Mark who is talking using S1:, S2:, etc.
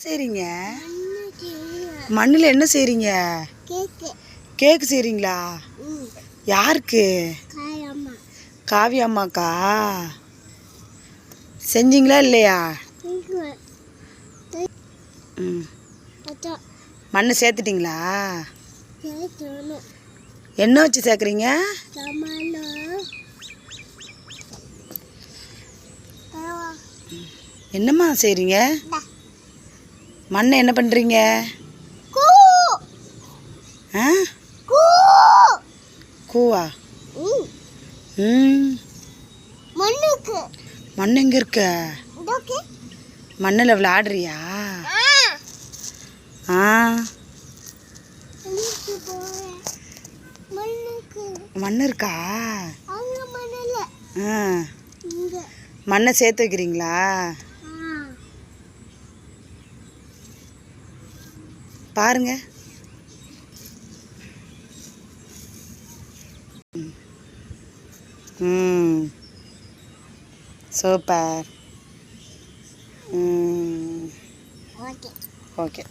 S1: செய்கிறீங்க மண்ணில் என்ன செய்கிறீங்க
S2: கேக்கு.
S1: செய்கிறீங்களா யாருக்கு?
S2: காயம்மா
S1: காவி அம்மாக்கா? செஞ்சீங்களா இல்லையா? ம். மண்ணை சேர்த்துட்டிங்களா? என்ன வச்சு சேர்க்குறீங்க? என்னம்மா செய்கிறீங்க மண்ணை என்ன பண்ணுறீங்க ஆ? கூவா?
S2: ம்.
S1: மண் எங்கே இருக்க? மண்ணில் விளையாடுறியா?
S2: ஆ.
S1: மண் இருக்கா? ஆ. மண்ணை சேர்த்து வைக்கிறீங்களா? பாருங்க. ம். சூப்பர்.
S2: ஓகே.
S1: ஓகே.